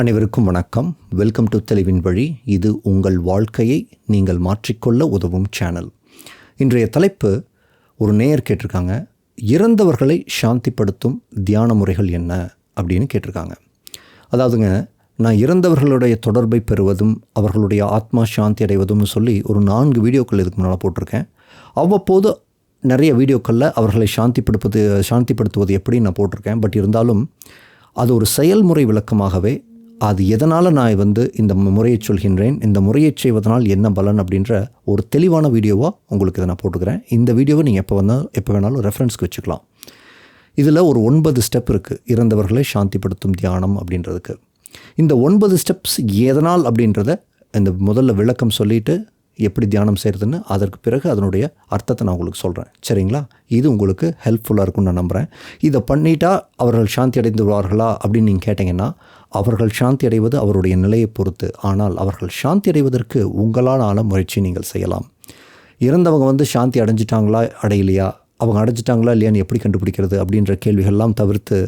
அனைவருக்கும் வணக்கம். Welcome to தெளிவின் வழி இது உங்கள் வாழ்க்கையை நீங்கள் மாற்றிக்கொள்ள உதவும் சேனல் இன்றைய தலைப்பு ஒரு நேயர் கேட்டிருக்காங்க. இறந்தவர்களை சாந்திப்படுத்தும் தியான முறைகள் என்ன? அப்படின்னு கேட்டிருக்காங்க. அதாவதுங்க நான் இறந்தவர்களுடைய தொடர்பை பெறுவதும் அவர்களுடைய ஆத்மா சாந்தி அடைவதும்னு சொல்லி ஒரு நான்கு வீடியோக்கள் இதுக்கு முன்னால் போட்டிருக்கேன். அவ்வப்போது நிறைய வீடியோக்களில் அவர்களை சாந்திப்படுத்துவது சாந்திப்படுத்துவது எப்படி நான் போட்டிருக்கேன். பட் இருந்தாலும் அது ஒரு செயல்முறை விளக்கமாகவே அது எதனால் நான் வந்து இந்த முறையை சொல்கின்றேன் இந்த முறையை செய்வதனால் என்ன பலன் அப்படின்ற ஒரு தெளிவான வீடியோவாக உங்களுக்கு இதை நான் போட்டுக்கிறேன். இந்த வீடியோவை நீங்கள் எப்போ வந்தால் எப்போ வேணாலும் ரெஃபரன்ஸ்க்கு வச்சுக்கலாம். இதில் ஒரு ஒன்பது ஸ்டெப் இருக்குது இறந்தவர்களை சாந்திப்படுத்தும் தியானம் அப்படின்றதுக்கு. இந்த ஒன்பது ஸ்டெப்ஸ் எதனால் அப்படின்றத இந்த முதல்ல விளக்கம் சொல்லிவிட்டு எப்படி தியானம் செய்கிறதுன்னு அதற்கு பிறகு அதனுடைய அர்த்தத்தை நான் உங்களுக்கு சொல்கிறேன் சரிங்களா? இது உங்களுக்கு ஹெல்ப்ஃபுல்லாக இருக்கும்னு நான் நம்புகிறேன் இதை பண்ணிட்டா அவர்கள் சாந்தி அடைந்து விடுவார்களா அப்படின்னு நீங்கள் கேட்டிங்கன்னா அவர்கள் சாந்தி அடைவது அவருடைய நிலையை பொறுத்து. ஆனால் அவர்கள் சாந்தி அடைவதற்கு உங்களால் ஆன முயற்சி நீங்கள் செய்யலாம். இறந்தவங்க வந்து சாந்தி அடைஞ்சிட்டாங்களா அடையலையா? அவங்க அடைஞ்சிட்டாங்களா இல்லையான்னு எப்படி கண்டுபிடிக்கிறது அப்படின்ற கேள்விகள்லாம் தவிர்த்து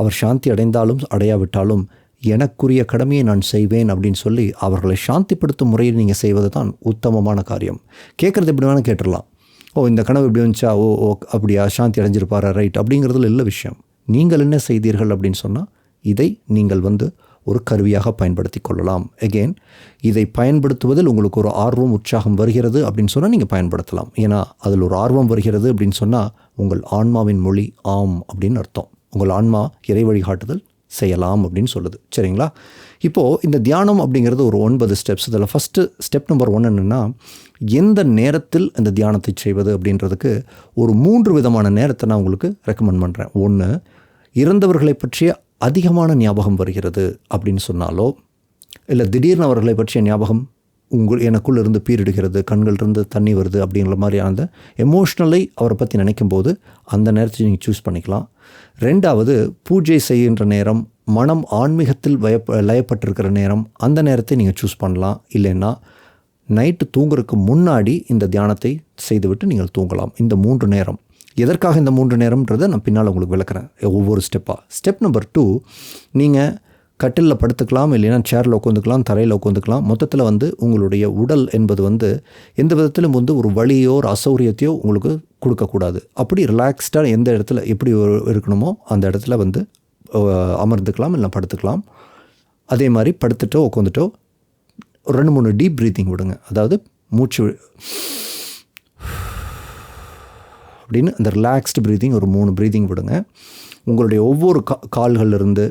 அவர் சாந்தி அடைந்தாலும் அடையாவிட்டாலும் எனக்குரிய கடமையை நான் செய்வேன் அப்படின்னு சொல்லி அவர்களை சாந்திப்படுத்தும் முறையில் நீங்கள் செய்வது தான் உத்தமமான காரியம். கேட்குறது எப்படி வேணால் கேட்டுடலாம். ஓ இந்த கனவு இப்படி வந்துச்சா? ஓ ஓ அப்படியா? சாந்தி அடைஞ்சிருப்பாரா? ரைட். அப்படிங்கிறதுல இல்லை விஷயம். நீங்கள் என்ன செய்தீர்கள் அப்படின்னு சொன்னால் இதை நீங்கள் வந்து ஒரு கருவியாக பயன்படுத்தி கொள்ளலாம். எகெயின் இதை பயன்படுத்துவதில் உங்களுக்கு ஒரு ஆர்வம் உற்சாகம் வருகிறது அப்படின்னு சொன்னால் நீங்கள் பயன்படுத்தலாம். ஏன்னா அதில் ஒரு ஆர்வம் வருகிறது அப்படின்னு சொன்னால் உங்கள் ஆன்மாவின் மொழி ஆம் அப்படின்னு அர்த்தம். உங்கள் ஆன்மா இறை வழிகாட்டுதல் செய்யலாம் அப்படின்னு சொல்லுது. சரிங்களா? இப்போது இந்த தியானம் அப்படிங்கிறது ஒரு ஒன்பது ஸ்டெப்ஸ் இதில் ஃபஸ்ட்டு ஸ்டெப் நம்பர் ஒன் என்னென்னா எந்த நேரத்தில் இந்த தியானத்தை செய்வது அப்படின்றதுக்கு ஒரு மூன்று விதமான நேரத்தை நான் உங்களுக்கு ரெக்கமெண்ட் பண்ணுறேன் ஒன்று இறந்தவர்களை பற்றிய அதிகமான ஞாபகம் வருகிறது அப்படின்னு சொன்னாலோ இல்லை திடீர்னு அவர்களை பற்றிய ஞாபகம் உங்கள் எனக்குள்ள இருந்து பீரிடுகிறது கண்கள்லேருந்து தண்ணி வருது அப்படிங்கிற மாதிரி அந்த எமோஷ்னலை அவரை பற்றி நினைக்கும் போது அந்த நேரத்தை நீங்கள் சூஸ் பண்ணிக்கலாம். ரெண்டாவது பூஜை செய்கின்ற நேரம் மனம் ஆன்மீகத்தில் வயப்ப லயப்பட்டிருக்கிற நேரம் அந்த நேரத்தை நீங்கள் சூஸ் பண்ணலாம். இல்லைன்னா நைட்டு தூங்குறதுக்கு முன்னாடி இந்த தியானத்தை செய்துவிட்டு நீங்கள் தூங்கலாம். இந்த மூன்று நேரம். எதற்காக இந்த மூன்று நேரம்ன்றதை நான் பின்னால் உங்களுக்கு விளக்குறேன். ஒவ்வொரு ஸ்டெப்பாக ஸ்டெப் நம்பர் டூ நீங்கள் கட்டிலில் படுத்துக்கலாம் இல்லைன்னா சேரில் உட்காந்துக்கலாம் தரையில் உட்காந்துக்கலாம் மொத்தத்தில் வந்து உங்களுடைய உடல் என்பது வந்து எந்த விதத்திலும் வந்து ஒரு வழியோ ஒரு அசௌரியத்தையோ உங்களுக்கு கொடுக்கக்கூடாது. அப்படி ரிலாக்ஸ்டாக எந்த இடத்துல எப்படி ஒரு- இருக்கணுமோ அந்த இடத்துல வந்து அமர்ந்துக்கலாம் இல்லை படுத்துக்கலாம். அதே மாதிரி படுத்துட்டோ உட்காந்துட்டோ ரெண்டு மூணு டீப் ப்ரீத்திங் விடுங்க. அதாவது மூச்சு அப்படின்னு அந்த ரிலாக்ஸ்டு ப்ரீதிங் ஒரு மூணு ப்ரீதிங் விடுங்க. உங்களுடைய ஒவ்வொரு கா கால்கள்லேருந்து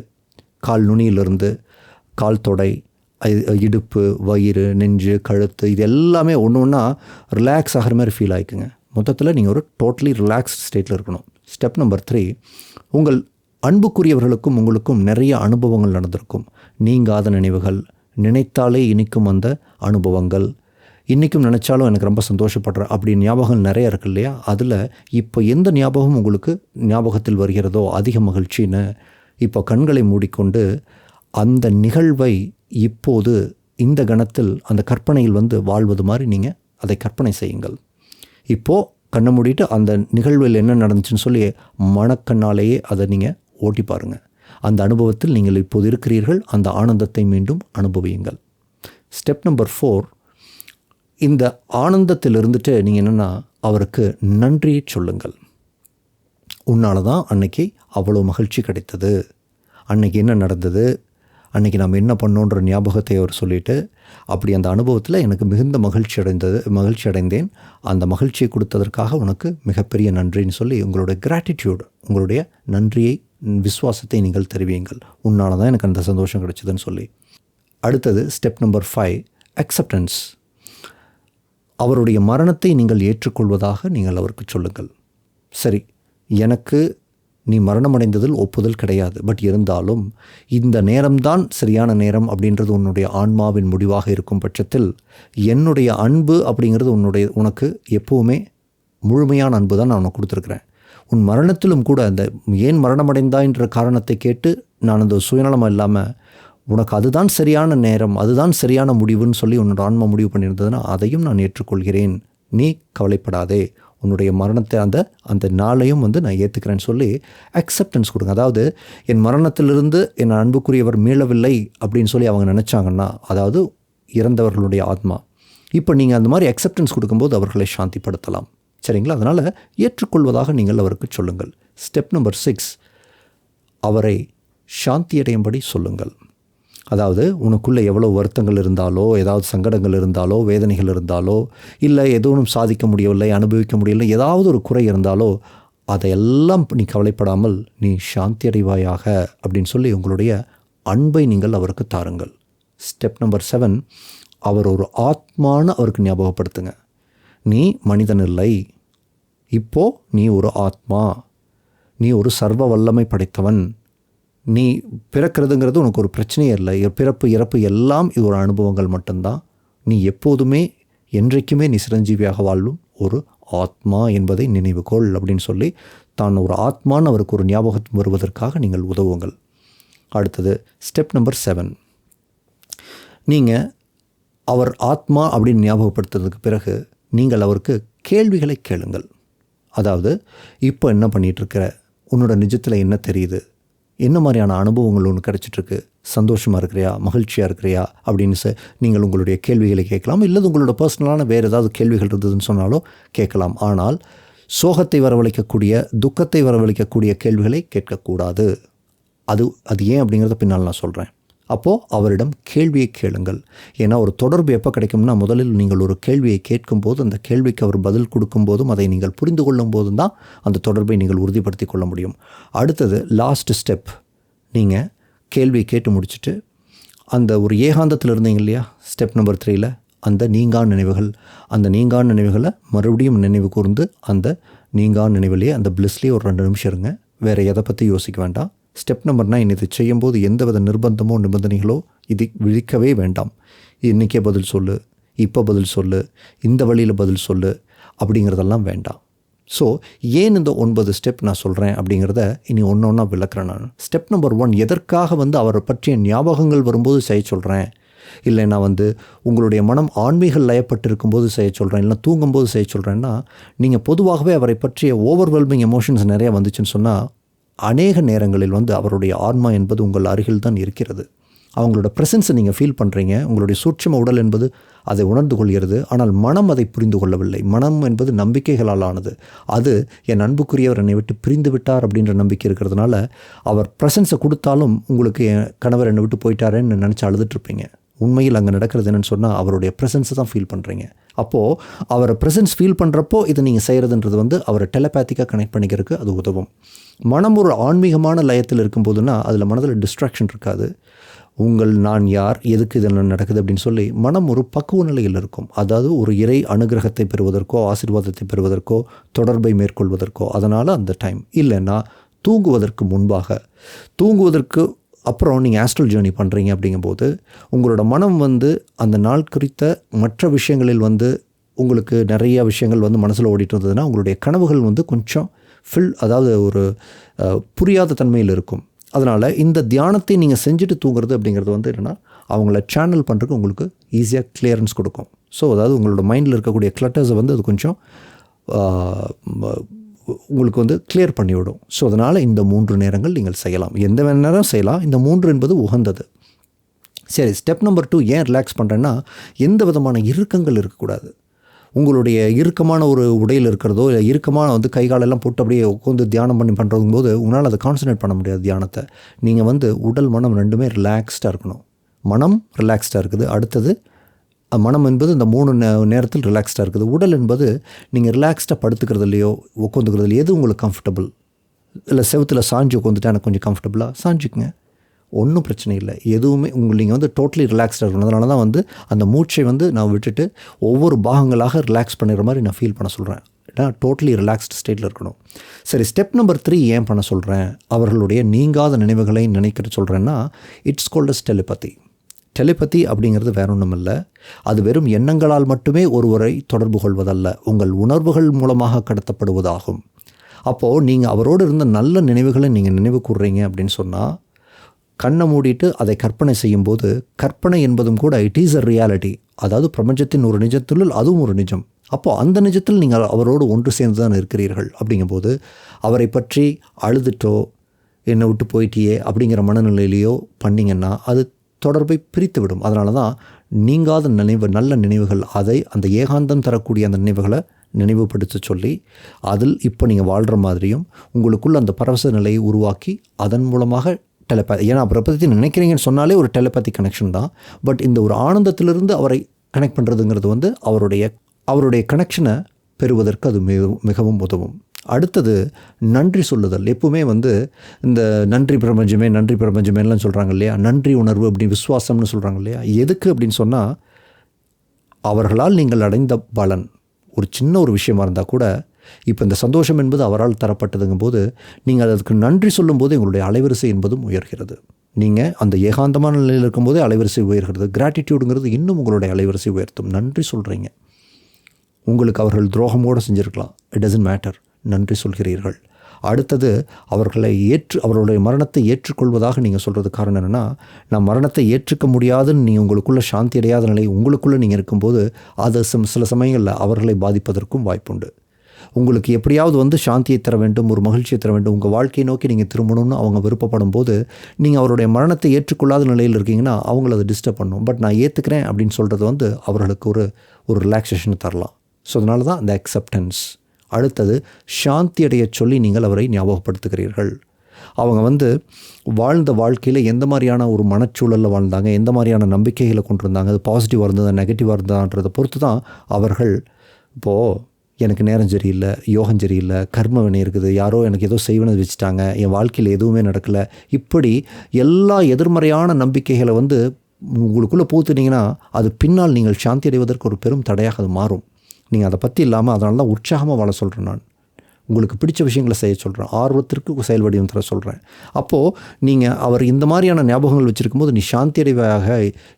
கால் நுனியிலிருந்து கால் தொடை இடுப்பு வயிறு நெஞ்சு கழுத்து இது எல்லாமே ஒன்று ஒன்றா ரிலாக்ஸ் ஆகிற மாதிரி ஃபீல் ஆகிக்குங்க மொத்தத்தில் நீங்கள் ஒரு டோட்டலி ரிலாக்ஸ்ட் ஸ்டேட்டில் இருக்கணும். ஸ்டெப் நம்பர் த்ரீ உங்கள் அன்புக்குரியவர்களுக்கும் உங்களுக்கும் நிறைய அனுபவங்கள் நடந்திருக்கும். நீங்காத நினைவுகள் நினைத்தாலே இனிக்கும் அந்த அனுபவங்கள் இன்றைக்கும் நினச்சாலும் எனக்கு ரொம்ப சந்தோஷப்படுறேன் அப்படி ஞாபகம் நிறைய இருக்கு இல்லையா? அதில் இப்போ எந்த ஞாபகம் உங்களுக்கு ஞாபகத்தில் வருகிறதோ அதிக மகிழ்ச்சின்னு இப்போ கண்களை மூடிக்கொண்டு அந்த நிகழ்வை இப்போது இந்த கணத்தில் அந்த கற்பனையில் வந்து வாழ்வது மாதிரி நீங்கள் அதை கற்பனை செய்யுங்கள். இப்போது கண்ணை மூடிட்டு அந்த நிகழ்வில் என்ன நடந்துச்சுன்னு சொல்லி மனக்கண்ணாலேயே அதை நீங்கள் ஓட்டி பாருங்கள் அந்த அனுபவத்தில் நீங்கள் இப்போது இருக்கிறீர்கள். அந்த ஆனந்தத்தை மீண்டும் அனுபவியுங்கள். ஸ்டெப் நம்பர் ஃபோர் இந்த ஆனந்தத்தில் இருந்துட்டு நீங்கள் என்னென்னா அவருக்கு நன்றியை சொல்லுங்கள். உன்னால தான் அன்னைக்கு அவ்வளோ மகிழ்ச்சி கிடைத்தது. அன்னைக்கு என்ன நடந்தது? அன்றைக்கி நாம் என்ன பண்ணோன்ற ஞாபகத்தை அவர் சொல்லிவிட்டு அப்படி அந்த அனுபவத்தில் எனக்கு மிகுந்த மகிழ்ச்சி அடைந்தது மகிழ்ச்சி அடைந்தேன். அந்த மகிழ்ச்சியை கொடுத்ததற்காக உனக்கு மிகப்பெரிய நன்றின்னு சொல்லி உங்களுடைய கிராட்டிடியூட் உங்களுடைய நன்றியை விசுவாசத்தை நீங்கள் தெரிவியுங்கள். உன்னால தான் எனக்கு அந்த சந்தோஷம் கிடைச்சதுன்னு சொல்லி. அடுத்தது ஸ்டெப் நம்பர் ஃபைவ் அக்செப்டன்ஸ் அவருடைய மரணத்தை நீங்கள் ஏற்றுக்கொள்வதாக நீங்கள் அவருக்கு சொல்லுங்கள். சரி எனக்கு நீ மரணமடைந்ததில் ஒப்புதல் கிடையாது. பட் இருந்தாலும் இந்த நேரம்தான் சரியான நேரம் அப்படின்றது உன்னுடைய ஆன்மாவின் முடிவாக இருக்கும் பட்சத்தில் என்னுடைய அன்பு அப்படிங்கிறது உன்னுடைய உனக்கு எப்போவுமே முழுமையான அன்பு தான் நான் உனக்கு கொடுத்துருக்குறேன். உன் மரணத்திலும் கூட அந்த ஏன் மரணமடைந்தாய்ன்ற காரணத்தை கேட்டு நான் அந்த சுயநலமாக இல்லாமல் உனக்கு அதுதான் சரியான நேரம் அதுதான் சரியான முடிவுன்னு சொல்லி உன்னோட ஆன்மா முடிவு பண்ணியிருந்ததுன்னா அதையும் நான் ஏற்றுக்கொள்கிறேன். நீ கவலைப்படாதே. உன்னுடைய மரணத்தை அந்த அந்த நாளையும் வந்து நான் ஏற்றுக்கிறேன்னு சொல்லி அக்செப்டன்ஸ் கொடுங்க. அதாவது என் மரணத்திலிருந்து என் அன்புக்குரியவர் மீளவில்லை அப்படின்னு சொல்லி அவங்க நினச்சாங்கன்னா அதாவது இறந்தவர்களுடைய ஆத்மா. இப்போ நீங்கள் அந்த மாதிரி அக்செப்டன்ஸ் கொடுக்கும்போது அவர்களை சாந்திப்படுத்தலாம். சரிங்களா? அதனால் ஏற்றுக்கொள்வதாக நீங்கள் அவருக்கு சொல்லுங்கள். ஸ்டெப் நம்பர் சிக்ஸ் அவரை சாந்தியடையும்படி சொல்லுங்கள். அதாவது உனக்குள்ளே எவ்வளோ வருத்தங்கள் இருந்தாலோ ஏதாவது சங்கடங்கள் இருந்தாலோ வேதனைகள் இருந்தாலோ இல்லை எதுவும் சாதிக்க முடியவில்லை அனுபவிக்க முடியலை ஏதாவது ஒரு குறை இருந்தாலோ அதையெல்லாம் நீ கவலைப்படாமல் நீ சாந்தி அடைவாயாக அப்படின்னு சொல்லி உங்களுடைய அன்பை நீங்கள் அவருக்கு தாருங்கள். ஸ்டெப் நம்பர் செவன் அவர் ஒரு ஆத்மானு அவருக்கு ஞாபகப்படுத்துங்க. நீ மனிதன் இல்லை. இப்போ நீ ஒரு ஆத்மா. நீ ஒரு சர்வ வல்லமை படைத்தவன். நீ பிறக்கிறதுங்கிறது உனக்கு ஒரு பிரச்சனையே இல்லை. பிறப்பு இறப்பு எல்லாம் இது ஒரு அனுபவங்கள் மட்டும்தான். நீ எப்போதுமே என்றைக்குமே நீ சிரஞ்சீவியாக வாழும் ஒரு ஆத்மா என்பதை நினைவுகொள் அப்படின்னு சொல்லி தான் ஒரு ஆத்மான்னு அவருக்கு ஒரு ஞாபகம் வருவதற்காக நீங்கள் உதவுங்கள். அடுத்தது ஸ்டெப் நம்பர் செவன் நீங்கள் அவர் ஆத்மா அப்படின்னு ஞாபகப்படுத்துறதுக்கு பிறகு நீங்கள் அவருக்கு கேள்விகளை கேளுங்கள். அதாவது இப்போ என்ன பண்ணிகிட்ருக்கிற உன்னோட நிஜத்தில் என்ன தெரியுது? என்ன மாதிரியான அனுபவங்கள் ஒன்று கிடச்சிட்ருக்கு? சந்தோஷமாக இருக்கிறியா? மகிழ்ச்சியாக இருக்கிறியா? அப்படின்னு ச நீங்கள் உங்களுடைய கேள்விகளை கேட்கலாம். இல்லது உங்களோட பர்சனலான வேறு ஏதாவது கேள்விகள் இருந்ததுன்னு சொன்னாலும் கேட்கலாம். ஆனால் சோகத்தை வரவழைக்கக்கூடிய துக்கத்தை வரவழைக்கக்கூடிய கேள்விகளை கேட்கக்கூடாது. அது அது ஏன் அப்படிங்கிறத பின்னால் நான் சொல்கிறேன் அப்போது அவரிடம் கேள்வியை கேளுங்கள். ஏன்னா ஒரு தொடர்பு எப்போ கிடைக்கும்னா முதலில் நீங்கள் ஒரு கேள்வியை கேட்கும்போது அந்த கேள்விக்கு அவர் பதில் கொடுக்கும்போதும் அதை நீங்கள் புரிந்து கொள்ளும் போதும் தான் அந்த தொடர்பை நீங்கள் உறுதிப்படுத்தி கொள்ள முடியும். அடுத்தது லாஸ்ட் ஸ்டெப் நீங்கள் கேள்வியை கேட்டு முடிச்சுட்டு அந்த ஒரு ஏகாந்தத்தில் இருந்தீங்க இல்லையா? ஸ்டெப் நம்பர் த்ரீயில் அந்த நீங்கான நினைவுகள். அந்த நீங்கான நினைவுகளை மறுபடியும் நினைவு கூர்ந்து அந்த நீங்கான நினைவுலேயே அந்த பிளிஸ்லேயே ஒரு ரெண்டு நிமிஷம் இருங்க. வேறு எதை பற்றி யோசிக்க வேண்டாம். ஸ்டெப் நம்பர் நைன் இது செய்யும்போது எந்தவித நிர்பந்தமோ நிபந்தனைகளோ இது விழிக்கவே வேண்டாம். இன்றைக்கே பதில் சொல்லு இப்போ பதில் சொல்லு இந்த வழியில் பதில் சொல்லு அப்படிங்கிறதெல்லாம் வேண்டாம். ஸோ ஏன் இந்த ஒன்பது ஸ்டெப் நான் சொல்கிறேன் அப்படிங்கிறத இனி ஒன்று ஒன்றா விளக்குறேன் நான். ஸ்டெப் நம்பர் ஒன் எதற்காக வந்து அவரை பற்றிய ஞாபகங்கள் வரும்போது செய்ய சொல்கிறேன் இல்லை நான் வந்து உங்களுடைய மனம் ஆன்மீகள் லயப்பட்டு இருக்கும்போது செய்ய சொல்கிறேன் இல்லை தூங்கும்போது செய்ய சொல்கிறேன்னா நீங்கள் பொதுவாகவே அவரை பற்றிய ஓவர்வெல்மிங் எமோஷன்ஸ் நிறையா வந்துச்சுன்னு சொன்னால் அநேக நேரங்களில் வந்து அவருடைய ஆன்மா என்பது உங்கள் அருகில் தான் இருக்கிறது. அவங்களோட ப்ரெசன்ஸை நீங்கள் ஃபீல் பண்ணுறீங்க உங்களுடைய சூட்சம உடல் என்பது அதை உணர்ந்து கொள்கிறது. ஆனால் மனம் அதை புரிந்து கொள்ளவில்லை. மனம் என்பது நம்பிக்கைகளால் ஆனது. அது என் அன்புக்குரியவர் என்னை விட்டு பிரிந்து விட்டார் அப்படின்ற நம்பிக்கை இருக்கிறதுனால அவர் ப்ரெசன்ஸை கொடுத்தாலும் உங்களுக்கு என் கணவர் என்னை விட்டு போயிட்டாரேன்னு நினச்சி அழுதுட்ருப்பீங்க உண்மையில் அங்கே நடக்கிறது என்னென்னு சொன்னால் அவருடைய ப்ரெசன்ஸை தான் ஃபீல் பண்ணுறீங்க அப்போது அவரை ப்ரெசன்ஸ் ஃபீல் பண்ணுறப்போ இதை நீங்கள் செய்கிறதுன்றது வந்து அவரை டெலபேத்திக்காக கனெக்ட் பண்ணிக்கிறதுக்கு அது உதவும். மனம் ஒரு ஆன்மீகமான லயத்தில் இருக்கும்போதுன்னா அதில் மனதில் டிஸ்ட்ராக்ஷன் இருக்காது. உங்கள் நான் யார் எதுக்கு இதெல்லாம் நடக்குது அப்படின்னு சொல்லி மனம் ஒரு பக்குவ நிலையில் இருக்கும். அதாவது ஒரு இறை அனுகிரகத்தை பெறுவதற்கோ ஆசீர்வாதத்தை பெறுவதற்கோ தொடர்பை மேற்கொள்வதற்கோ அதனால் அந்த டைம் இல்லைன்னா தூங்குவதற்கு முன்பாக தூங்குவதற்கு அப்புறம் நீங்கள் ஆஸ்ட்ரல் ஜேர்னி பண்ணுறீங்க அப்படிங்கும்போது உங்களோட மனம் வந்து அந்த நாள் குறித்த மற்ற விஷயங்களில் வந்து உங்களுக்கு நிறைய விஷயங்கள் வந்து மனசில் ஓடிட்டு இருந்ததுன்னா உங்களுடைய கனவுகள் வந்து கொஞ்சம் ஃபில் அதாவது ஒரு புரியாத தன்மையில் இருக்கும். அதனால் இந்த தியானத்தை நீங்கள் செஞ்சுட்டு தூங்குறது அப்படிங்கிறது வந்து என்னென்னா அவங்கள சேனல் பண்ணுறதுக்கு உங்களுக்கு ஈஸியாக கிளியரன்ஸ் கொடுக்கும். ஸோ அதாவது உங்களோட மைண்டில் இருக்கக்கூடிய கிளட்டர்ஸை வந்து அது கொஞ்சம் உங்களுக்கு வந்து கிளியர் பண்ணிவிடும். ஸோ அதனால் இந்த மூன்று நேரங்கள் நீங்கள் செய்யலாம். எந்த நேரம் செய்யலாம்? இந்த மூன்று என்பது உகந்தது. சரி ஸ்டெப் நம்பர் டூ ஏன் ரிலாக்ஸ் பண்ணுறேன்னா எந்த விதமான இறுக்கங்கள் இருக்கக்கூடாது. உங்களுடைய இறுக்கமான ஒரு உடையில் இருக்கிறதோ இல்லை இறுக்கமான வந்து கை காலெல்லாம் போட்டு அப்படியே உட்காந்து தியானம் பண்ணி பண்ணுறதும் போது உங்களால் அதை கான்சன்ட்ரேட் பண்ண முடியாது தியானத்தை. நீங்கள் வந்து உடல் மனம் ரெண்டுமே ரிலாக்ஸ்டாக இருக்கணும். மனம் ரிலாக்ஸ்டாக இருக்குது. அடுத்தது மனம் என்பது இந்த மூணு நே நேரத்தில் ரிலாக்ஸ்டாக இருக்குது. உடல் என்பது நீங்கள் ரிலாக்ஸ்டாக படுத்துக்கிறதுலையோ உட்காந்துக்கிறதுலையோ எது உங்களுக்கு கம்ஃபர்டபுள் இல்லை செவத்தில் சாஞ்சு உட்காந்துட்டா எனக்கு கொஞ்சம் கம்ஃபர்டபுளாக சாஞ்சுக்குங்க. ஒன்றும் பிரச்சனை இல்லை. எதுவுமே உங்கள் நீங்கள் வந்து டோட்டலி ரிலாக்ஸ்டாக இருக்கணும். அதனால தான் வந்து அந்த மூச்சை வந்து நான் விட்டுட்டு ஒவ்வொரு பாகங்களாக ரிலாக்ஸ் பண்ணுற மாதிரி நான் ஃபீல் பண்ண சொல்கிறேன் ஏன்னா டோட்டலி ரிலாக்ஸ்டு ஸ்டேட்டில் இருக்கணும். சரி ஸ்டெப் நம்பர் த்ரீ ஏன் பண்ண சொல்கிறேன் அவர்களுடைய நீங்காத நினைவுகளை நினைக்கிற சொல்கிறேன்னா இட்ஸ் கோல்டஸ் டெலிபதி டெலிபதி அப்படிங்கிறது வேற ஒன்றும் இல்லை. அது வெறும் எண்ணங்களால் மட்டுமே ஒருவரை தொடர்பு கொள்வதல்ல. உங்கள் உணர்வுகள் மூலமாக கடத்தப்படுவதாகும். அப்போது நீங்கள் அவரோடு இருந்த நல்ல நினைவுகளை நீங்கள் நினைவு கூறுறீங்க அப்படின்னு சொன்னால் கண்ணை மூடிட்டு அதை கற்பனை செய்யும்போது கற்பனை என்பதும் கூட இட் ஈஸ் அ ரியாலிட்டி அதாவது பிரபஞ்சத்தின் ஒரு நிஜத்துள்ளில் அதுவும் ஒரு நிஜம். அப்போது அந்த நிஜத்தில் நீங்கள் அவரோடு ஒன்று சேர்ந்து தான் இருக்கிறீர்கள் அப்படிங்கும்போது அவரை பற்றி அழுதுட்டோ என்னை விட்டு போயிட்டியே அப்படிங்கிற மனநிலையிலையோ பண்ணிங்கன்னா அது தொடர்பை பிரித்துவிடும். அதனால தான் நீங்காத நினைவு நல்ல நினைவுகள் அதை அந்த ஏகாந்தம் தரக்கூடிய அந்த நினைவுகளை நினைவுபடுத்த சொல்லி அதில் இப்போ நீங்கள் வாழ்கிற மாதிரியும் உங்களுக்குள்ள அந்த பரவச நிலையை உருவாக்கி அதன் மூலமாக டெலிபதி ஏன்னா அவரை பற்றி நினைக்கிறீங்கன்னு சொன்னாலே ஒரு டெலிபதி கனெக்ஷன் தான். பட் இந்த ஒரு ஆனந்தத்திலிருந்து அவரை கனெக்ட் பண்ணுறதுங்கிறது வந்து அவருடைய அவருடைய கனெக்ஷனை பெறுவதற்கு அது மிகவும் மிகவும் உதவும். அடுத்தது நன்றி சொல்லுதல். எப்பவுமே வந்து இந்த நன்றி பிரபஞ்சமே நன்றி பிரபஞ்சமேலாம் சொல்கிறாங்க இல்லையா? நன்றி உணர்வு அப்படி விஸ்வாசம்னு சொல்கிறாங்க இல்லையா? எதுக்கு அப்படின்னு சொன்னால் அவர்களால் நீங்கள் அடைந்த பலன். ஒரு சின்ன ஒரு விஷயமா இருந்தால் கூட இப்போ இந்த சந்தோஷம் என்பது அவரால் தரப்பட்டதுங்கும் போது நீங்கள் அதற்கு நன்றி சொல்லும்போது எங்களுடைய அலைவரிசை என்பதும் உயர்கிறது. நீங்கள் அந்த ஏகாந்தமான நிலையில் இருக்கும்போதே அலைவரிசை உயர்கிறது. கிராட்டிடியூடுங்கிறது இன்னும் உங்களுடைய அலைவரிசை உயர்த்தும். நன்றி சொல்கிறீங்க உங்களுக்கு அவர்கள் துரோகமோடு செஞ்சுருக்கலாம். இட் டசன்ட் மேட்டர் நன்றி சொல்கிறீர்கள். அடுத்தது அவர்களை ஏற்று அவர்களுடைய மரணத்தை ஏற்றுக்கொள்வதாக நீங்கள் சொல்கிறது காரணம் என்னென்னா நான் மரணத்தை ஏற்றுக்க முடியாதுன்னு நீங்கள் உங்களுக்குள்ளே சாந்தி அடையாத நிலை உங்களுக்குள்ளே நீங்கள் இருக்கும்போது அது சம் சில சமயங்களில் அவர்களை பாதிப்பதற்கும் வாய்ப்புண்டு. உங்களுக்கு எப்படியாவது வந்து சாந்தியை தர வேண்டும் ஒரு மகிழ்ச்சியை தர வேண்டும் உங்கள் வாழ்க்கையை நோக்கி நீங்கள் திரும்பணும்னு அவங்க விருப்பப்படும் போது நீங்கள் அவருடைய மரணத்தை ஏற்றுக்கொள்ளாத நிலையில் இருக்கீங்கன்னா அவங்கள அதை டிஸ்டர்ப் பண்ணும். பட் நான் ஏற்றுக்கிறேன் அப்படின்னு சொல்கிறது வந்து அவர்களுக்கு ஒரு ஒரு ரிலாக்ஸேஷனை தரலாம். ஸோ அதனால தான் அந்த அக்செப்டன்ஸ் அடுத்தது சாந்தி அடைய சொல்லி நீங்கள் அவரை ஞாபகப்படுத்துகிறீர்கள். அவங்க வந்து வாழ்ந்த வாழ்க்கையில் எந்த மாதிரியான ஒரு மனச்சூழலில் வாழ்ந்தாங்க எந்த மாதிரியான நம்பிக்கைகளை கொண்டிருந்தாங்க அது பாசிட்டிவாக இருந்ததா நெகட்டிவாக இருந்ததான்றதை பொறுத்து தான் அவர்கள் இப்போது எனக்கு நேரம் சரியில்லை யோகம் சரியில்லை கர்ம வினை இருக்குது யாரோ எனக்கு ஏதோ செய்வனது வச்சுட்டாங்க என் வாழ்க்கையில் எதுவுமே நடக்கலை. இப்படி எல்லா எதிர்மறையான நம்பிக்கைகளை வந்து உங்களுக்குள்ளே பூத்துனீங்கன்னா அது பின்னால் நீங்கள் சாந்தி அடைவதற்கு ஒரு பெரும் தடையாக அது மாறும். நீங்கள் அதை பற்றி இல்லாமல் அதனால தான் உற்சாகமாக வாழ சொல்கிறேன் நான். உங்களுக்கு பிடிச்ச விஷயங்களை செய்ய சொல்கிறேன். ஆர்வத்திற்கு செயல் வடிவம் தர சொல்கிறேன். அப்போது நீங்கள் அவர் இந்த மாதிரியான ஞாபகங்கள் வச்சுருக்கும் போது நீ சாந்தி அடைவாயாக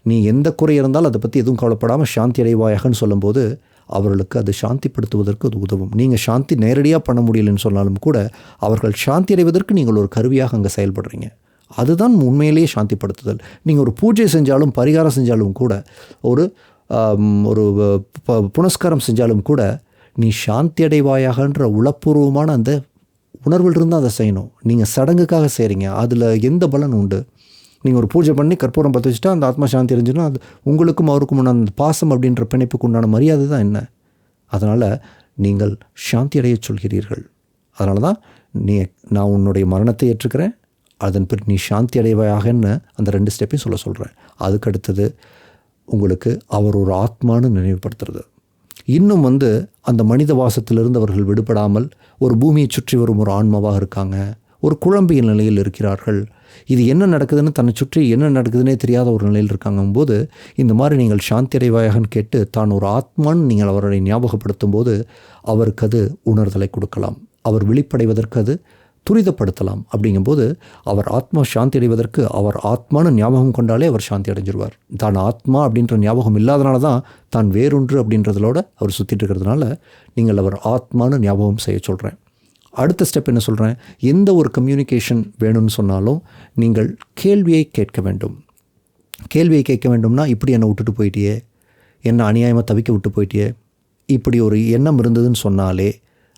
நீ எந்த குறை இருந்தாலும் அதை பற்றி எதுவும் கவலைப்படாமல் சாந்தி அடைவாயாகன்னு சொல்லும்போது அவர்களுக்கு அது சாந்திப்படுத்துவதற்கு அது உதவும். நீங்கள் சாந்தி நேரடியாக பண்ண முடியலன்னு சொன்னாலும் கூட அவர்கள் சாந்தி அடைவதற்கு நீங்கள் ஒரு கருவியாக அங்கே செயல்படுறீங்க. அதுதான் உண்மையிலேயே சாந்திப்படுத்துதல். நீங்கள் ஒரு பூஜை செஞ்சாலும் பரிகாரம் செஞ்சாலும் கூட ஒரு ஒரு ப- புனஸ்காரம் செஞ்சாலும் கூட நீ சாந்தி அடைவாயாகன்ற உளப்பூர்வமான அந்த உணர்விலிருந்து அதை செய்யணும். நீங்கள் சடங்குக்காக செய்கிறீங்க அதில் எந்த பலன் உண்டு? நீங்கள் ஒரு பூஜை பண்ணி கற்பூரம் பற்ற வச்சுட்டா அந்த ஆத்மா சாந்தி அடைஞ்சுன்னா அது உங்களுக்கும் அவருக்கும் உண்டான அந்த பாசம் அப்படின்ற பிணைப்புக்கு உண்டான மரியாதை தான் என்ன? அதனால் நீங்கள் சாந்தி அடைய சொல்கிறீர்கள். அதனால தான் நீ நான் உன்னுடைய மரணத்தை ஏற்றுக்கிறேன். அதன் பிறகு நீ சாந்தி அடைவாயாகன்னு அந்த ரெண்டு ஸ்டெப்பையும் சொல்ல சொல்கிறேன் அதுக்கு அடுத்தது உங்களுக்கு அவர் ஒரு ஆத்மான்னு நினைவுபடுத்துறது. இன்னும் வந்து அந்த மனித வாசத்திலிருந்து அவர்கள் விடுபடாமல் ஒரு பூமியை சுற்றி வரும் ஒரு ஆன்மாவாக இருக்காங்க ஒரு குழம்பிய நிலையில் இருக்கிறார்கள். இது என்ன நடக்குதுன்னு தன்னை சுற்றி என்ன நடக்குதுன்னே தெரியாத ஒரு நிலையில் இருக்காங்கும்போது இந்த மாதிரி நீங்கள் சாந்தி அடைவாயாகன்னு கேட்டு தான் ஒரு ஆத்மான்னு நீங்கள் அவரை ஞாபகப்படுத்தும் போது அவருக்கு அது உணர்தலை கொடுக்கலாம். அவர் விழிப்படைவதற்கு அது துரிதப்படுத்தலாம் அப்படிங்கும்போது அவர் ஆத்மா சாந்தி அடைவதற்கு அவர் ஆத்மான்னு ஞாபகம் கொண்டாலே அவர் சாந்தி அடைஞ்சிருவார். தான் ஆத்மா அப்படின்ற ஞாபகம் இல்லாதனால தான் தான் வேறொன்று அப்படின்றதோட அவர் சுற்றிட்டு இருக்கிறதுனால நீங்கள் அவர் ஆத்மான்னு ஞாபகம் செய்ய சொல்கிறேன் அடுத்த ஸ்டெப் என்ன சொல்கிறேன் எந்த ஒரு கம்யூனிகேஷன் வேணும்னு சொன்னாலும் நீங்கள் கேள்வியை கேட்க வேண்டும். கேள்வியை கேட்க வேண்டும்னா இப்படி என்னை விட்டுட்டு போயிட்டியே? என்ன அநியாயமாக தவிக்க விட்டு போயிட்டியே? இப்படி ஒரு எண்ணம் இருந்ததுன்னு சொன்னாலே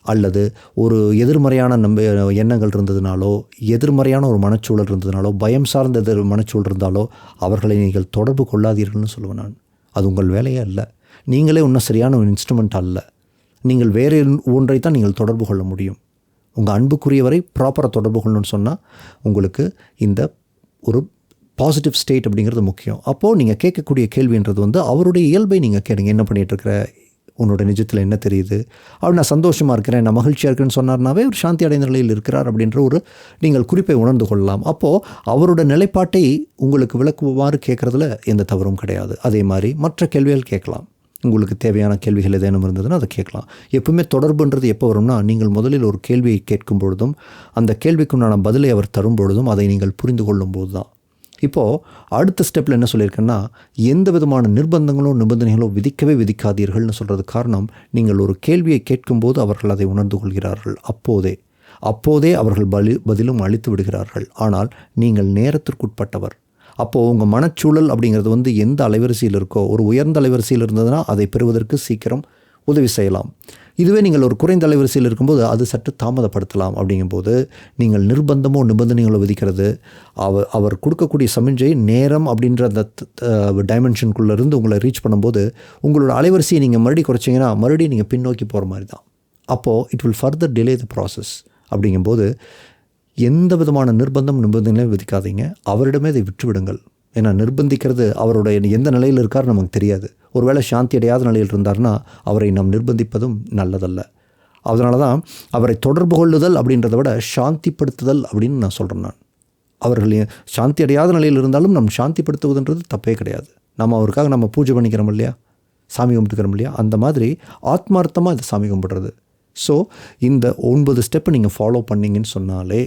அல்லது ஒரு எதிர்மறையான நம்ப எண்ணங்கள் இருந்ததுனாலோ எதிர்மறையான ஒரு மனச்சூழல் இருந்ததுனாலோ பயம் சார்ந்த எதிர் மனச்சூழல் இருந்தாலோ அவர்களை நீங்கள் தொடர்பு கொள்ளாதீர்கள்னு சொல்லுவேன் நான். அது உங்கள் வேலையே அல்ல. நீங்களே இன்னும் சரியான ஒரு இன்ஸ்ட்ருமெண்ட் அல்ல. நீங்கள் வேறு ஒன்றை தான் நீங்கள் தொடர்பு கொள்ள முடியும். உங்கள் அன்புக்குரியவரை ப்ராப்பராக தொடர்பு கொள்ளணும்னு சொன்னால் உங்களுக்கு இந்த ஒரு பாசிட்டிவ் ஸ்டேட் அப்படிங்கிறது முக்கியம். அப்போது நீங்கள் கேட்கக்கூடிய கேள்வின்றது வந்து அவருடைய இயல்பை நீங்கள் கேளுங்க. என்ன பண்ணிகிட்ருக்கிற உன்னோட நிஜத்தில் என்ன தெரியுது? அவர் நான் சந்தோஷமாக இருக்கிறேன் நான் மகிழ்ச்சியாக இருக்கிறேன்னு சொன்னார்னாவே ஒரு சாந்தி அடைந்த நிலையில் இருக்கிறார் அப்படின்ற ஒரு நீங்கள் குறிப்பை உணர்ந்து கொள்ளலாம். அப்போது அவரோட நிலைப்பாட்டை உங்களுக்கு விளக்குமாறு கேட்குறதுல எந்த தவறும் கிடையாது. அதே மாதிரி மற்ற கேள்விகள் கேட்கலாம். உங்களுக்கு தேவையான கேள்விகள் ஏதேனும் இருந்ததுன்னா அதை கேட்கலாம். எப்பவுமே தொடர்புன்றது எப்போ வரும்னா நீங்கள் முதலில் ஒரு கேள்வியை கேட்கும் பொழுதும் அந்த கேள்விக்குண்டான பதிலை அவர் தரும் பொழுதும் அதை நீங்கள் புரிந்து கொள்ளும் போது தான் இப்போது அடுத்த ஸ்டெப்பில் என்ன சொல்லியிருக்கேன்னா எந்த விதமான நிர்பந்தங்களோ நிபந்தனைகளோ விதிக்கவே விதிக்காதீர்கள்னு சொல்கிறது காரணம் நீங்கள் ஒரு கேள்வியை கேட்கும்போது அவர்கள் அதை உணர்ந்து கொள்கிறார்கள். அப்போதே அப்போதே அவர்கள் பலி பதிலும் அளித்து விடுகிறார்கள். ஆனால் நீங்கள் நேரத்திற்குட்பட்டவர். அப்போது உங்கள் மனச்சூழல் அப்படிங்கிறது வந்து எந்த அலைவரிசையில் இருக்கோ ஒரு உயர்ந்த அலைவரிசையில் இருந்ததுன்னா அதை பெறுவதற்கு சீக்கிரம் உதவி செய்யலாம். இதுவே நீங்கள் ஒரு குறைந்த அலைவரிசையில் இருக்கும்போது அது சற்று தாமதப்படுத்தலாம் அப்படிங்கும்போது நீங்கள் நிர்பந்தமோ நிபந்தனைகளோ விதிக்கிறது. அவர் அவர் கொடுக்கக்கூடிய சமிஞ்சை நேரம் அப்படின்ற அந்த டைமென்ஷனுக்குள்ளேருந்து உங்களை ரீச் பண்ணும்போது உங்களோட அலைவரிசையை நீங்கள் மறுபடியும் குறைச்சிங்கன்னா மறுபடியும் நீங்கள் பின்னோக்கி போகிற மாதிரி தான். அப்போது it will further delay the process அப்படிங்கும்போது எந்த விதமான நிர்பந்தம் நிபந்தனையும் விதிக்காதீங்க. அவரிடமே அதை விட்டுவிடுங்கள். ஏன்னா நிர்பந்திக்கிறது அவருடைய எந்த நிலையில் இருக்கார் நமக்கு தெரியாது. ஒருவேளை சாந்தி அடையாத நிலையில் இருந்தார்னா அவரை நாம் நிர்பந்திப்பதும் நல்லதல்ல. அதனால தான் அவரை தொடர்பு கொள்ளுதல் அப்படின்றத விட சாந்திப்படுத்துதல் அப்படின்னு நான் சொல்கிறேன் நான். அவர்கள் சாந்தி அடையாத நிலையில் இருந்தாலும் நம் சாந்திப்படுத்துவதுன்றது தப்பே கிடையாது. நம்ம அவருக்காக நம்ம பூஜை பண்ணிக்கிறோம் இல்லையா? சாமி கும்பிட்டுக்கிறோம் இல்லையா? அந்த மாதிரி ஆத்மார்த்தமாக இந்த சாமி கும்பிடுறது. ஸோ இந்த ஒன்பது ஸ்டெப்பை நீங்கள் ஃபாலோ பண்ணீங்கன்னு சொன்னாலே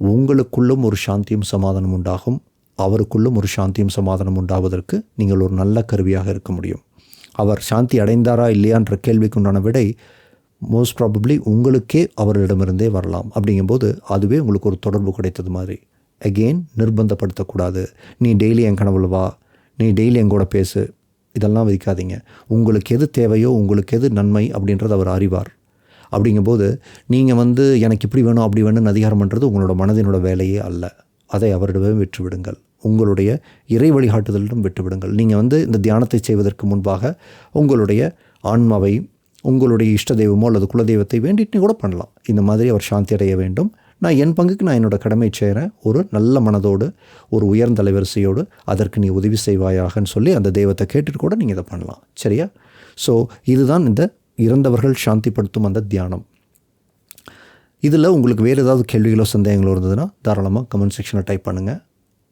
உங்களுக்குள்ளும் ஒரு சாந்தியும் சமாதானம் உண்டாகும். அவருக்குள்ளும் ஒரு சாந்தியும் சமாதானம் உண்டாவதற்கு நீங்கள் ஒரு நல்ல கருவியாக இருக்க முடியும். அவர் சாந்தி அடைந்தாரா இல்லையான்ற கேள்விக்கு உண்டான விடை மோஸ்ட் ப்ராபப்ளி உங்களுக்கே அவரிடமிருந்தே வரலாம். அப்படிங்கும்போது அதுவே உங்களுக்கு ஒரு தொடர்பு கிடைத்தது மாதிரி. அகெயின் நிர்பந்தப்படுத்தக்கூடாது. நீ டெய்லி என் கனவுல வா. நீ டெய்லி எங்கூட பேசு. இதெல்லாம் விதிக்காதீங்க. உங்களுக்கு எது தேவையோ உங்களுக்கு எது நன்மை அப்படின்றது அவர் அறிவார். அப்படிங்கும்போது நீங்கள் வந்து எனக்கு இப்படி வேணும் அப்படி வேணும்னு அதிகாரம் பண்ணுறது உங்களோட மனதினோட வேலையே அல்ல. அதை அவரிடமே விற்றுவிடுங்கள் உங்களுடைய இறை வழிகாட்டுதலிடம் விட்டுவிடுங்கள். நீங்கள் வந்து இந்த தியானத்தை செய்வதற்கு முன்பாக உங்களுடைய ஆன்மாவை உங்களுடைய இஷ்ட தெய்வமோ அல்லது குலதெய்வத்தை வேண்டிட்டு கூட பண்ணலாம். இந்த மாதிரி அவர் சாந்தி அடைய வேண்டும். நான் என் பங்குக்கு நான் என்னோடய கடமை செய்கிறேன் ஒரு நல்ல மனதோடு ஒரு உயர்ந்த அலைவரிசையோடு அதற்கு நீ உதவி செய்வாயாகன்னு சொல்லி அந்த தெய்வத்தை கேட்டுட்டு கூட நீங்கள் இதை பண்ணலாம். சரியா? ஸோ இதுதான் இந்த இறந்தவர்கள் சாந்திப்படுத்தும் அந்த தியானம். இதில் உங்களுக்கு வேறு ஏதாவது கேள்விகளோ சந்தேகங்களோ இருந்ததுன்னா தாராளமாக கமெண்ட் செக்ஷனில் டைப் பண்ணுங்கள்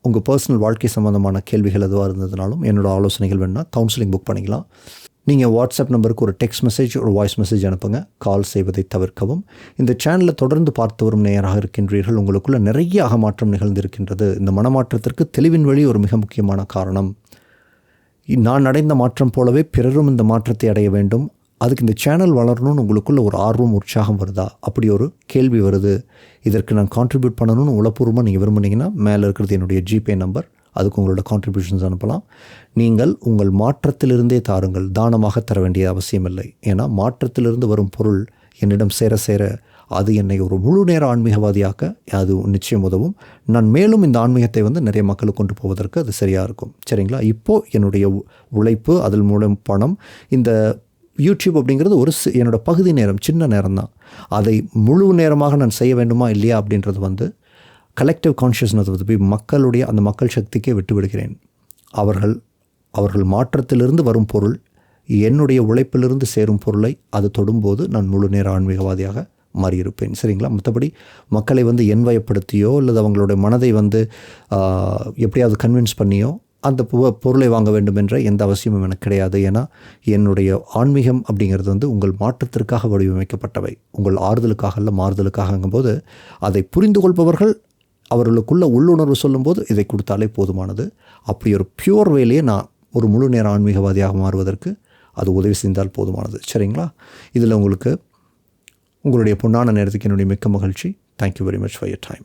உங்கள் பர்சனல் வாழ்க்கை சம்மந்தமான கேள்விகள் எதுவாக இருந்ததுனாலும் என்னோடய ஆலோசனைகள் வேணுன்னா கவுன்சிலிங் புக் பண்ணிக்கலாம். நீங்கள் வாட்ஸ்அப் நம்பருக்கு ஒரு டெக்ஸ்ட் மெசேஜ் ஒரு வாய்ஸ் மெசேஜ் அனுப்புங்க. கால் செய்வதை தவிர்க்கவும். இந்த சேனலில் தொடர்ந்து பார்த்து வரும் நேயராக இருக்கின்றீர்கள். உங்களுக்குள்ள நிறைய அகமாற்றம் நிகழ்ந்திருக்கின்றது. இந்த மனமாற்றத்திற்கு தெளிவின் வழி ஒரு மிக முக்கியமான காரணம். நான் அடைந்த மாற்றம் போலவே பிறரும் இந்த மாற்றத்தை அடைய வேண்டும். அதுக்கு இந்த சேனல் வளரணும்னு உங்களுக்குள்ள ஒரு ஆர்வம் உற்சாகம் வருதா? அப்படி ஒரு கேள்வி வருது. இதற்கு நான் கான்ட்ரிபியூட் பண்ணணும்னு உளப்பூர்வமாக நீங்கள் விரும்புனீங்கன்னா மேலே இருக்கிறது என்னுடைய ஜிபே நம்பர் அதுக்கு உங்களோட கான்ட்ரிபியூஷன்ஸ் அனுப்பலாம். நீங்கள் உங்கள் மாற்றத்திலிருந்தே தாருங்கள். தானமாக தர வேண்டிய அவசியம் இல்லை ஏன்னா மாற்றத்திலிருந்து வரும் பொருள் என்னிடம் சேர சேர அது என்னை ஒரு முழு நேர ஆன்மீகவாதியாக்க அது நிச்சயம் உதவும். நான் மேலும் இந்த ஆன்மீகத்தை வந்து நிறைய மக்களுக்கு கொண்டு போவதற்கு அது சரியாக இருக்கும். சரிங்களா? இப்போது என்னுடைய உழைப்பு அதன் மூலம் பணம் இந்த யூடியூப் அப்படிங்கிறது ஒரு என்னோடய பகுதி நேரம் சின்ன நேரம் தான் அதை முழு நேரமாக நான் செய்ய வேண்டுமா இல்லையா அப்படின்றது வந்து கலெக்டிவ் கான்ஷியஸ்னஸ் வந்து மக்களுடைய அந்த மக்கள் சக்திக்கே விட்டு விடுகிறேன். அவர்கள் அவர்கள் மாற்றத்திலிருந்து வரும் பொருள் என்னுடைய உழைப்பிலிருந்து சேரும் பொருளை அது தொடும்போது நான் முழு நேர ஆன்மீகவாதியாக மாறியிருப்பேன். சரிங்களா? மற்றபடி மக்களை வந்து என்வயப்படுத்தியோ அல்லது அவங்களுடைய மனதை வந்து எப்படியாவது கன்வின்ஸ் பண்ணியோ அந்த பொருளை வாங்க வேண்டும் என்ற எந்த அவசியமும் எனக்கு கிடையாது. ஏன்னா என்னுடைய ஆன்மீகம் அப்படிங்கிறது வந்து உங்கள் மாற்றத்திற்காக வடிவமைக்கப்பட்டவை. உங்கள் ஆறுதலுக்காக அல்ல மாறுதலுக்காகங்கும்போது அதை புரிந்து கொள்பவர்கள் அவர்களுக்குள்ள உள்ளுணர்வு சொல்லும்போது இதை கொடுத்தாலே போதுமானது. அப்படி ஒரு பியூர் வேலையே நான் ஒரு முழு நேர ஆன்மீகவாதியாக மாறுவதற்கு அது உதவி செய்தால் போதுமானது. சரிங்களா? இதில் உங்களுக்கு உங்களுடைய பொன்னான நேரத்துக்கு என்னுடைய மிக்க மகிழ்ச்சி. Thank you very much for your time